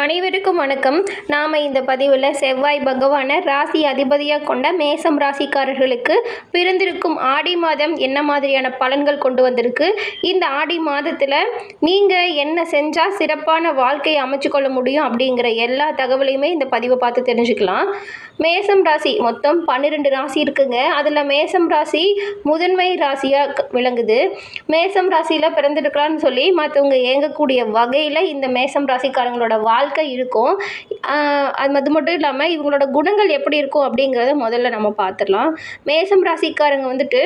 அனைவருக்கும் வணக்கம். நாம் இந்த பதிவில் செவ்வாய் பகவானை ராசி அதிபதியாக கொண்ட மேசம் ராசிக்காரர்களுக்கு பிறந்திருக்கும் ஆடி மாதம் என்ன மாதிரியான பலன்கள் கொண்டு வந்திருக்கு? இந்த ஆடி மாதத்தில் நீங்கள் என்ன செஞ்சால் சிறப்பான வாழ்க்கையை அமைச்சுக்கொள்ள முடியும் அப்படிங்கிற எல்லா தகவலையுமே இந்த பதிவை பார்த்து தெரிஞ்சுக்கலாம். மேசம் ராசி மொத்தம் பன்னிரெண்டு ராசி இருக்குங்க. அதில் மேசம் ராசி முதன்மை ராசியாக விளங்குது. மேசம் ராசியில் பிறந்திருக்கலான்னு சொல்லி மற்றவங்க ஏங்கக்கூடிய வகையில் இந்த மேசம் ராசிக்காரங்களோட வாழ்க்கை இருக்கும். அது அது மட்டும் இல்லாமல் இவங்களோட குணங்கள் எப்படி இருக்கும் அப்படிங்கிறத முதல்ல நம்ம பார்த்துடலாம். மேசம் ராசிக்காரங்க வந்துட்டு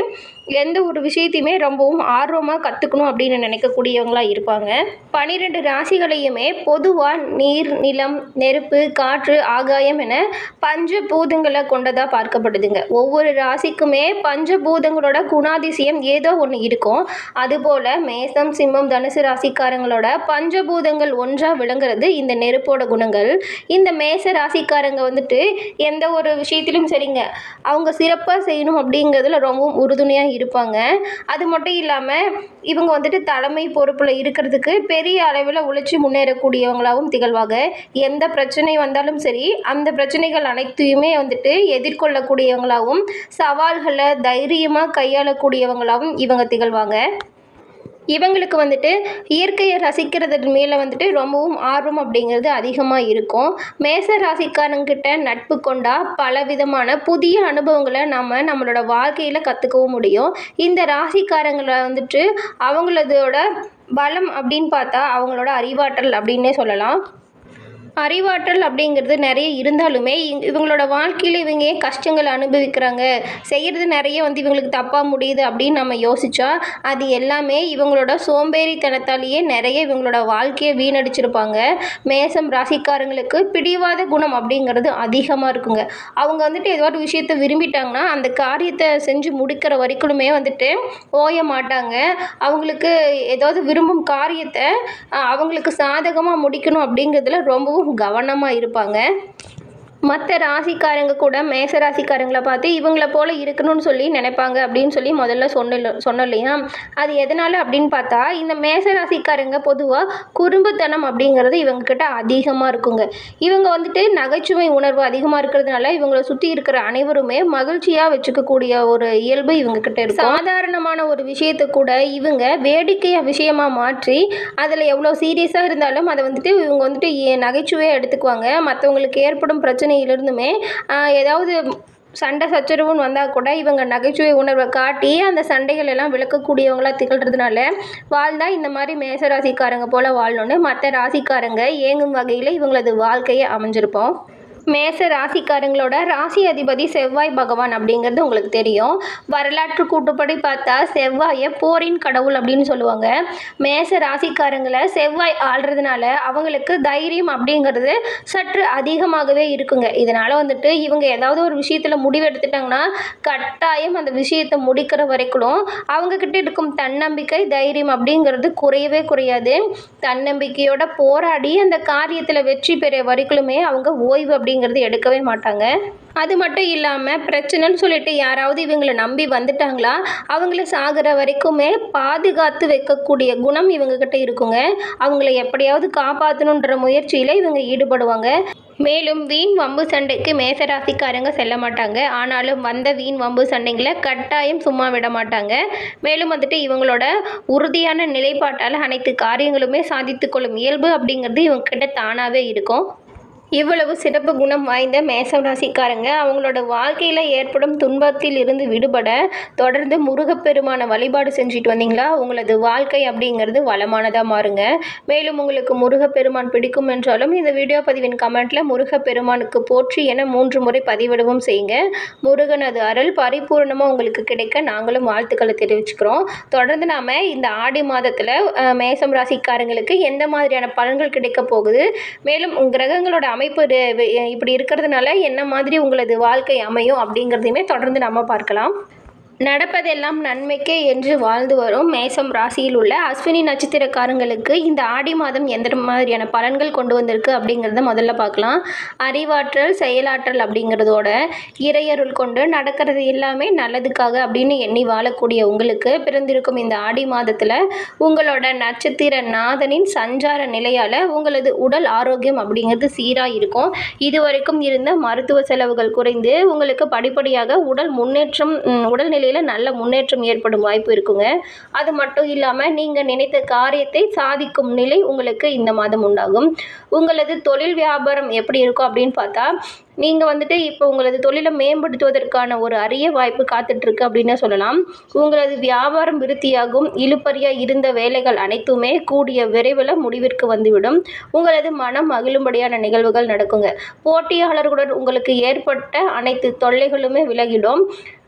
எந்த ஒரு விஷயத்தையுமே ரொம்பவும் ஆர்வமாக கற்றுக்கணும் அப்படின்னு நினைக்கக்கூடியவங்களாக இருப்பாங்க. பன்னிரெண்டு ராசிகளையுமே பொதுவாக நீர் நிலம் நெருப்பு காற்று ஆகாயம் என பஞ்ச பூதங்களை கொண்டதாக பார்க்கப்படுதுங்க. ஒவ்வொரு ராசிக்குமே பஞ்ச பூதங்களோட குணாதிசயம் ஏதோ ஒன்று இருக்கும். அதுபோல் மேசம் சிம்மம் தனுசு ராசிக்காரங்களோட பஞ்சபூதங்கள் ஒன்றாக விளங்குறது இந்த நெருப்போட குணங்கள். இந்த மேச ராசிக்காரங்க வந்துட்டு எந்த ஒரு விஷயத்திலும் சரிங்க. அவங்க சிறப்பாக செய்யணும் அப்படிங்கிறதுல ரொம்பவும் உறுதுணையாக இருப்பாங்க. அது மட்டும் இல்லாமல் இவங்க வந்துட்டு தலைமை பொறுப்பில் இருக்கிறதுக்கு பெரிய அளவில் உழைச்சி முன்னேறக்கூடியவங்களாகவும் திகழ்வாங்க. எந்த பிரச்சனை வந்தாலும் சரி அந்த பிரச்சனைகள் அனைத்தையுமே வந்துட்டு எதிர்கொள்ளக்கூடியவங்களாகவும் சவால்களை தைரியமாக கையாளக்கூடியவங்களாகவும் இவங்க திகழ்வாங்க. இவங்களுக்கு வந்துட்டு இயற்கையை ரசிக்கிறது மேலே வந்துட்டு ரொம்பவும் ஆர்வம் அப்படிங்கிறது அதிகமாக இருக்கும். மேச ராசிக்காரங்கிட்ட நட்பு கொண்டா பல விதமான புதிய அனுபவங்களை நம்ம நம்மளோட வாழ்க்கையில் கற்றுக்கவும் முடியும். இந்த ராசிக்காரங்களை வந்துட்டு அவங்களதோட பலம் அப்படின்னு பார்த்தா அவங்களோட அறிவாற்றல் அப்படின்னே சொல்லலாம். அறிவாற்றல் அப்படிங்கிறது நிறைய இருந்தாலுமே இங் இவங்களோட வாழ்க்கையில் இவங்க ஏன் கஷ்டங்களை அனுபவிக்கிறாங்க? செய்கிறது நிறைய வந்து இவங்களுக்கு தப்பாக முடியுது அப்படின்னு நம்ம யோசித்தா அது எல்லாமே இவங்களோட சோம்பேறித்தனத்தாலேயே நிறைய இவங்களோட வாழ்க்கையை வீணடிச்சிருப்பாங்க. மேசம் ராசிக்காரங்களுக்கு பிடிவாத குணம் அப்படிங்கிறது அதிகமாக இருக்குங்க. அவங்க வந்துட்டு ஏதோ ஒரு விஷயத்தை விரும்பிட்டாங்கன்னா அந்த காரியத்தை செஞ்சு முடிக்கிற வரைக்குமே வந்துட்டு ஓய மாட்டாங்க. அவங்களுக்கு ஏதாவது விரும்பும் காரியத்தை அவங்களுக்கு சாதகமாக முடிக்கணும் அப்படிங்கிறதுல ரொம்பவும் கவனமாக இருப்பாங்க. மற்ற ராசிக்காரங்க கூட மேச ராசிக்காரங்களை பார்த்து இவங்கள போல் இருக்கணும்னு சொல்லி நினைப்பாங்க அப்படின்னு சொல்லி முதல்ல சொன்ன சொன்னோம் இல்லையா அது எதனால் அப்படின்னு பார்த்தா இந்த மேச ராசிக்காரங்க பொதுவாக குறும்புத்தனம் அப்படிங்கிறது இவங்கக்கிட்ட அதிகமாக இருக்குங்க. இவங்க வந்துட்டு நகைச்சுவை உணர்வு அதிகமாக இருக்கிறதுனால இவங்களை சுற்றி இருக்கிற அனைவருமே மகிழ்ச்சியாக வச்சுக்கக்கூடிய ஒரு இயல்பு இவங்கக்கிட்ட இருக்கும். சாதாரணமான ஒரு விஷயத்தை கூட இவங்க வேடிக்கையாக விஷயமாக மாற்றி அதில் எவ்வளோ சீரியஸாக இருந்தாலும் அதை வந்துட்டு இவங்க வந்துட்டு நகைச்சுவையாக எடுத்துக்குவாங்க? மற்றவங்களுக்கு ஏற்படும் பிரச்சனை பிரச்சனையிலிருந்துமே ஏதாவது சண்டை சச்சரவுன்னு வந்தால் கூட இவங்க நகைச்சுவை உணர்வை காட்டி அந்த சண்டைகள் எல்லாம் விளக்கக்கூடியவங்களாக திகழ்கிறதுனால வாழ்ந்தா இந்த மாதிரி மேச ராசிக்காரங்க போல் வாழணும்னு மற்ற ராசிக்காரங்க ஏங்கும் வகையில் இவங்களது வாழ்க்கையை அமைஞ்சிருப்போம். மேச ராசிக்காரங்களோட ராசி அதிபதி செவ்வாய் பகவான் அப்படிங்கிறது உங்களுக்கு தெரியும். வரலாற்று கூட்டுப்படி பார்த்தா செவ்வாயை போரின் கடவுள் அப்படின்னு சொல்லுவாங்க. மேச ராசிக்காரங்களை செவ்வாய் ஆள்றதுனால அவங்களுக்கு தைரியம் அப்படிங்கிறது சற்று அதிகமாகவே இருக்குங்க. இதனால் வந்துட்டு இவங்க ஏதாவது ஒரு விஷயத்தில் முடிவு எடுத்துட்டாங்கன்னா கட்டாயம் அந்த விஷயத்தை முடிக்கிற வரைக்கும் அவங்கக்கிட்ட இருக்கும் தன்னம்பிக்கை தைரியம் அப்படிங்கிறது குறையவே குறையாது. தன்னம்பிக்கையோட போராடி அந்த காரியத்தில் வெற்றி பெற வரைக்குமே அவங்க ஓய்வு அப்படி அப்படிங்கிறது எடுக்கவே மாட்டாங்க. அது மட்டும் இல்லாமல் பிரச்சனைன்னு சொல்லிட்டு யாராவது இவங்களை நம்பி வந்துட்டாங்களா? அவங்கள சாகிற வரைக்குமே பாதுகாத்து வைக்கக்கூடிய குணம் இவங்கக்கிட்ட இருக்குங்க. அவங்கள எப்படியாவது காப்பாற்றணுன்ற முயற்சியில் இவங்க ஈடுபடுவாங்க. மேலும் வீண் வம்பு சண்டைக்கு மேசராசிக்காரங்க செல்ல மாட்டாங்க. ஆனாலும் வந்த வீண் வம்பு சண்டைங்களை கட்டாயம் சும்மா விட மாட்டாங்க. மேலும் வந்துட்டு இவங்களோட உறுதியான நிலைப்பாட்டால் அனைத்து காரியங்களுமே சாதித்து கொள்ளும் இயல்பு அப்படிங்கிறது இவங்க கிட்ட தானாகவே இருக்கும். இவ்வளவு சிறப்பு குணம் வாய்ந்த மேசம் ராசிக்காரங்க அவங்களோட வாழ்க்கையில் ஏற்படும் துன்பத்தில் இருந்து விடுபட தொடர்ந்து முருகப்பெருமான வழிபாடு செஞ்சுட்டு வந்தீங்களா? உங்களது வாழ்க்கை அப்படிங்கிறது வளமானதாக மாறுங்க. மேலும் உங்களுக்கு முருகப்பெருமான் பிடிக்கும் என்றாலும் இந்த வீடியோ பதிவின் கமெண்ட்ல முருகப்பெருமானுக்கு போற்றி என மூன்று முறை பதிவிடவும் செய்யுங்க. முருகனது அருள் பரிபூர்ணமாக உங்களுக்கு கிடைக்க நாங்களும் வாழ்த்துக்களை தெரிவிச்சுக்கிறோம். தொடர்ந்து நாம் இந்த ஆடி மாதத்தில் மேசம் ராசிக்காரங்களுக்கு எந்த மாதிரியான பலன்கள் கிடைக்க போகுது? மேலும் கிரகங்களோட அமைப்பு இப்படி இருக்கிறதுனால என்ன மாதிரி உங்களது வாழ்க்கை அமையும் அப்படிங்கிறதையுமே தொடர்ந்து நம்ம பார்க்கலாம். நடப்பதெல்லாம் நன்மைக்கே என்று வாழ்ந்து வரும் மேசம் ராசியில் உள்ள அஸ்வினி நட்சத்திரக்காரங்களுக்கு இந்த ஆடி மாதம் எந்த மாதிரியான பலன்கள் கொண்டு வந்திருக்கு அப்படிங்கிறத முதல்ல பார்க்கலாம். அறிவாற்றல் செயலாற்றல் அப்படிங்கிறதோட இறையருள் கொண்டு நடக்கிறது எல்லாமே நல்லதுக்காக அப்படின்னு எண்ணி வாழக்கூடிய உங்களுக்கு பிறந்திருக்கும் இந்த ஆடி மாதத்தில் உங்களோட நட்சத்திர நாதனின் சஞ்சார நிலையால் உங்களது உடல் ஆரோக்கியம் அப்படிங்கிறது சீராக இருக்கும். இதுவரைக்கும் இருந்த மருத்துவ செலவுகள் குறைந்து உங்களுக்கு படிப்படியாக உடல் முன்னேற்றம் உடல்நிலை வேலையில் நல்ல முன்னேற்றம் ஏற்படும் வாய்ப்பு இருக்குங்க. அது மட்டும் இல்லாமல் நீங்கள் நினைத்த காரியத்தை சாதிக்கும் நிலை உங்களுக்கு இந்த மாதம் உண்டாகும். உங்களது தொழில் வியாபாரம் எப்படி இருக்கும் அப்படின்னு பார்த்தா நீங்கள் வந்துட்டு இப்போ உங்களது தொழிலை மேம்படுத்துவதற்கான ஒரு அரிய வாய்ப்பு காத்துட்ருக்கு அப்படின்னு சொல்லலாம். உங்களது வியாபாரம் விருத்தியாகும் இழுப்பறியாக இருந்த வேலைகள் அனைத்துமே கூடிய விரைவில் முடிவிற்கு வந்துவிடும். உங்களது மனம் மகிழும்படியான நிகழ்வுகள் நடக்குங்க. போட்டியாளர்களுடன் உங்களுக்கு ஏற்பட்ட அனைத்து தொல்லைகளுமே விலகிடும்.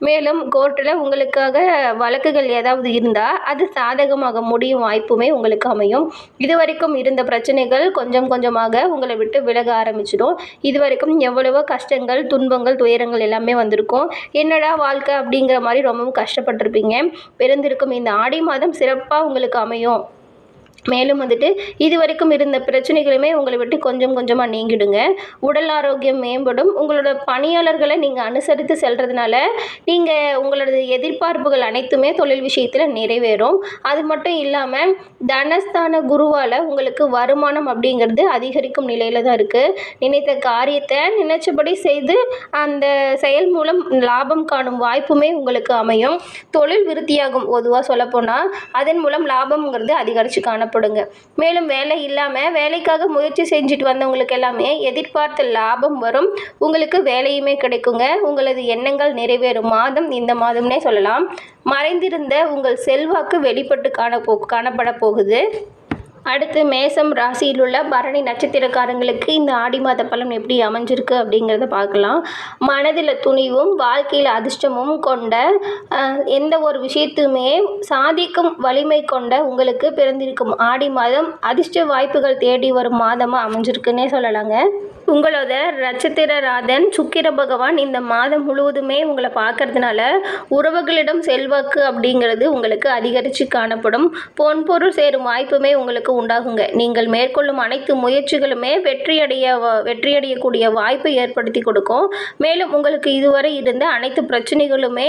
மேலும் கோர்ட்டில் உங்களுக்காக வழக்குகள் ஏதாவது இருந்தால் அது சாதகமாக முடியும் வாய்ப்புமே உங்களுக்கு அமையும். இதுவரைக்கும் இருந்த பிரச்சனைகள் கொஞ்சம் கொஞ்சமாக உங்களை விட்டு விலக ஆரம்பிச்சிடும். இதுவரைக்கும் எவ்வளவு கஷ்டங்கள் துன்பங்கள் துயரங்கள் எல்லாமே வந்திருக்கும். என்னடா வாழ்க்கை அப்படிங்கிற மாதிரி ரொம்பவும் கஷ்டப்பட்டிருப்பீங்க. பிறந்திருக்கும் இந்த ஆடி மாதம் சிறப்பாக உங்களுக்கு அமையும். மேலும் வந்துட்டு இது வரைக்கும் இருந்த பிரச்சனைகளுமே உங்களை விட்டு கொஞ்சம் கொஞ்சமாக நீங்கிடுங்க. உடல் ஆரோக்கியம் மேம்படும். உங்களோட பணியாளர்களை நீங்கள் அனுசரித்து செல்கிறதுனால நீங்கள் உங்களோட எதிர்பார்ப்புகள் அனைத்துமே தொழில் விஷயத்தில் நிறைவேறும். அது மட்டும் இல்லாமல் தனஸ்தான குருவால் உங்களுக்கு வருமானம் அப்படிங்கிறது அதிகரிக்கும் நிலையில் தான் இருக்குது நினைத்த காரியத்தை நினைச்சபடி செய்து அந்த செயல் மூலம் லாபம் காணும் வாய்ப்புமே உங்களுக்கு அமையும். தொழில் விருத்தியாகும். பொதுவாக சொல்லப்போனால் அதன் மூலம் லாபம்ங்கிறது அதிகரித்து காணப்படும். காணப்படுங்க மேலும் வேலை இல்லாமல் வேலைக்காக முயற்சி செஞ்சுட்டு வந்தவங்களுக்கு எல்லாமே எதிர்பார்த்த லாபம் வரும். உங்களுக்கு வேலையுமே கிடைக்குங்க. உங்களது எண்ணங்கள் நிறைவேறும். மாதம் இந்த மாதம்னே சொல்லலாம். மறைந்திருந்த உங்கள் செல்வாக்கு வெளிப்பட்டு காண போ காணப்பட போகுது. அடுத்து மேசம் ராசியில் உள்ள பரணி நட்சத்திரக்காரங்களுக்கு இந்த ஆடி மாத பலன் எப்படி அமைஞ்சிருக்கு அப்படிங்கிறத பார்க்கலாம். மனதில் துணிவும் வாழ்க்கையில் அதிர்ஷ்டமும் கொண்ட எந்த ஒரு விஷயத்தையுமே சாதிக்கும் வலிமை கொண்ட உங்களுக்கு பிறந்திருக்கும் ஆடி மாதம் அதிர்ஷ்ட வாய்ப்புகள் தேடி வரும் மாதமாக அமைஞ்சிருக்குன்னே சொல்லலாங்க. உங்களோட நட்சத்திர ராதன் சுக்கிர பகவான் இந்த மாதம் முழுவதுமே உங்களை பார்க்கறதுனால உறவுகளிடம் செல்வாக்கு அப்படிங்கிறது உங்களுக்கு அதிகரித்து காணப்படும். பொன்பொருள் சேரும் வாய்ப்புமே உங்களுக்கு உண்டாகுங்க. நீங்கள் மேற்கொள்ளும் அனைத்து முயற்சிகளுமே வெற்றியடைய வெற்றியடையக்கூடிய வாய்ப்பை ஏற்படுத்தி கொடுக்கும். மேலும் உங்களுக்கு இதுவரை இருந்த அனைத்து பிரச்சனைகளுமே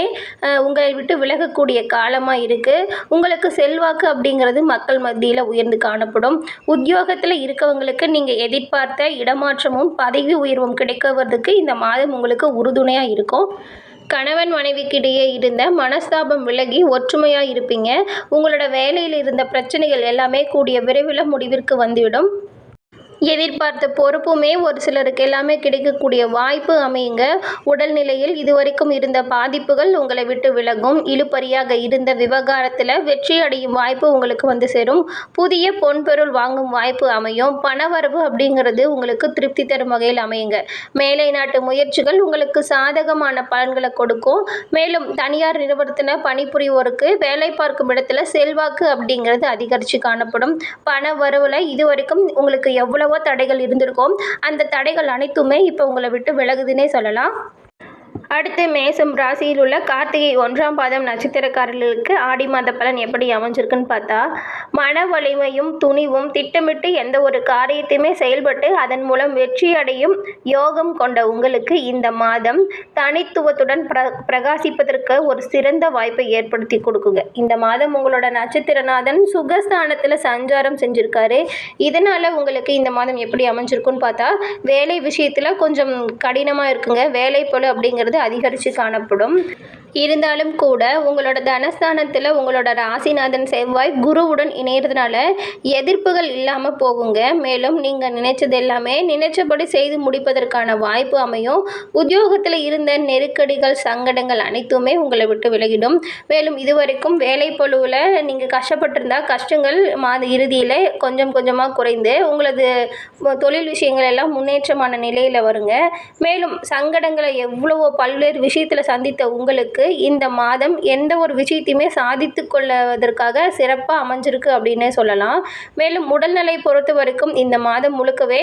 உங்களை விட்டு விலகக்கூடிய காலமாக இருக்குது உங்களுக்கு செல்வாக்கு அப்படிங்கிறது மக்கள் மத்தியில் உயர்ந்து காணப்படும். உத்தியோகத்தில் இருக்கவங்களுக்கு நீங்கள் எதிர்பார்த்த இடமாற்றமும் பதவி உயர்வும் கிடைக்கிறதுக்கு இந்த மாதம் உங்களுக்கு உறுதுணையாக இருக்கும். கணவன் மனைவிக்கிடையே இருந்த மனஸ்தாபம் விலகி ஒற்றுமையாக இருப்பீங்க. உங்களோட வேலையில் இருந்த பிரச்சனைகள் எல்லாமே கூடிய விரைவில் முடிவிற்கு வந்துவிடும். எதிர்பார்த்த பொறுப்புமே ஒரு சிலருக்கு எல்லாமே கிடைக்கக்கூடிய வாய்ப்பு அமையுங்க. உடல்நிலையில் இதுவரைக்கும் இருந்த பாதிப்புகள் உங்களை விட்டு விலகும். இழுபறியாக இருந்த விவகாரத்தில் வெற்றி அடையும் வாய்ப்பு உங்களுக்கு வந்து சேரும். புதிய பொன்பொருள் வாங்கும் வாய்ப்பு அமையும். பணவரவு அப்படிங்கிறது உங்களுக்கு திருப்தி தரும் வகையில் அமையுங்க. மேலை நாட்டு முயற்சிகள் உங்களுக்கு சாதகமான பலன்களை கொடுக்கும். மேலும் தனியார் நிறுவனத்தில் பணிபுரிவோருக்கு வேலை பார்க்கும் இடத்துல செல்வாக்கு அப்படிங்கிறது அதிகரித்து காணப்படும். பண வரவில் இதுவரைக்கும் உங்களுக்கு எவ்வளோ எவ்வளவோ தடைகள் இருந்திருக்கும். அந்த தடைகள் அனைத்துமே இப்போ உங்களை விட்டு விலகுதுன்னே சொல்லலாம். அடுத்து மேசம் ராசியில் உள்ள கார்த்திகை ஒன்றாம் பாதம் நட்சத்திரக்காரர்களுக்கு ஆடி மாத பலன் எப்படி அமைஞ்சிருக்குன்னு பார்த்தா மன வலிமையும் துணிவும் திட்டமிட்டு எந்த ஒரு காரியத்தையுமே செயல்பட்டு அதன் மூலம் வெற்றி அடையும் யோகம் கொண்ட உங்களுக்கு இந்த மாதம் தனித்துவத்துடன் பிர பிரகாசிப்பதற்கு ஒரு சிறந்த வாய்ப்பை ஏற்படுத்தி கொடுக்குங்க. இந்த மாதம் உங்களோட நட்சத்திரநாதன் சுகஸ்தானத்தில் சஞ்சாரம் செஞ்சுருக்காரு. இதனால் உங்களுக்கு இந்த மாதம் எப்படி அமைஞ்சிருக்குன்னு பார்த்தா வேலை விஷயத்தில் கொஞ்சம் கடினமாக இருக்குங்க. வேலை பளு அப்படிங்கிறது அதிகரித்து காணப்படும். இருந்தாலும் கூட உங்களோட தனஸ்தானத்தில் உங்களோட ராசிநாதன் செவ்வாய் குருவுடன் இணையறதுனால எதிர்ப்புகள் இல்லாமல் போகுங்க. மேலும் நீங்கள் நினைச்சது எல்லாமே நினைச்சபடி செய்து முடிப்பதற்கான வாய்ப்பு அமையும். உத்தியோகத்தில் இருந்த நெருக்கடிகள் சங்கடங்கள் அனைத்துமே உங்களை விட்டு விலகிடும். மேலும் இதுவரைக்கும் வேலை பொழுவில் நீங்கள் கஷ்டப்பட்டிருந்தா கஷ்டங்கள் மாத இறுதியில் கொஞ்சம் கொஞ்சமாக குறைந்து உங்களது தொழில் விஷயங்கள் எல்லாம் முன்னேற்றமான நிலையில் வருங்க. மேலும் சங்கடங்களை எவ்வளவோ பல்வேறு விஷயத்தில் சந்தித்த உங்களுக்கு இந்த மாதம் எந்த ஒரு விஷயத்தையுமே சாதித்து கொள்வதற்காக சிறப்பாக அமைஞ்சிருக்கு அப்படின்னே சொல்லலாம். மேலும் உடல்நிலை பொறுத்த வரைக்கும் இந்த மாதம் முழுக்கவே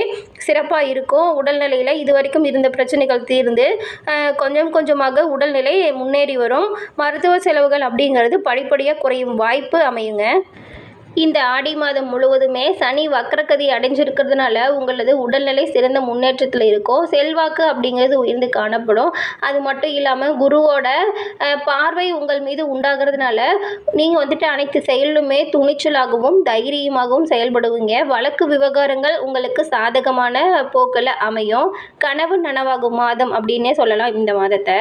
சிறப்பாக இருக்கும். உடல்நிலையில் இது வரைக்கும் இருந்த பிரச்சனைகள் தீர்ந்து கொஞ்சம் கொஞ்சமாக உடல்நிலை முன்னேறி வரும். மருத்துவ செலவுகள் அப்படிங்கிறது படிப்படியாக குறையும் வாய்ப்பு அமையுங்க. இந்த ஆடி மாதம் முழுவதுமே சனி வக்ரகதி அடைஞ்சிருக்கிறதுனால உங்களது உடல்நிலை சிறந்த முன்னேற்றத்தில் இருக்கும். செல்வாக்கு அப்படிங்கிறது உயர்ந்து காணப்படும். அது மட்டும் இல்லாமல் குருவோட பார்வை உங்கள் மீது உண்டாகிறதுனால நீங்கள் வந்துட்டு அனைத்து செயலுமே துணிச்சலாகவும் தைரியமாகவும் செயல்படுவீங்க. வழக்கு விவகாரங்கள் உங்களுக்கு சாதகமான போக்கில் அமையும். கனவு நனவாகும் மாதம் அப்படின்னே சொல்லலாம் இந்த மாதத்தை.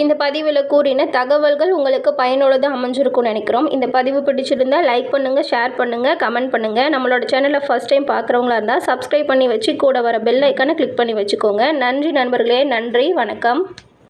இந்த பதிவில் கூறின தகவல்கள் உங்களுக்கு பயனுள்ளதாக அமைஞ்சிருக்கும்னு நினைக்கிறோம். இந்த பதிவு பிடிச்சிருந்தால் லைக் பண்ணுங்கள் ஷேர் பண்ணுங்கள் கமெண்ட் பண்ணுங்கள் நம்மளோட சேனலை ஃபஸ்ட் டைம் பார்க்குறவங்களா இருந்தால் சப்ஸ்கிரைப் பண்ணி வச்சு கூட வர பெல் ஐக்கானை கிளிக் பண்ணி வச்சுக்கோங்க. நன்றி நண்பர்களே நன்றி வணக்கம்.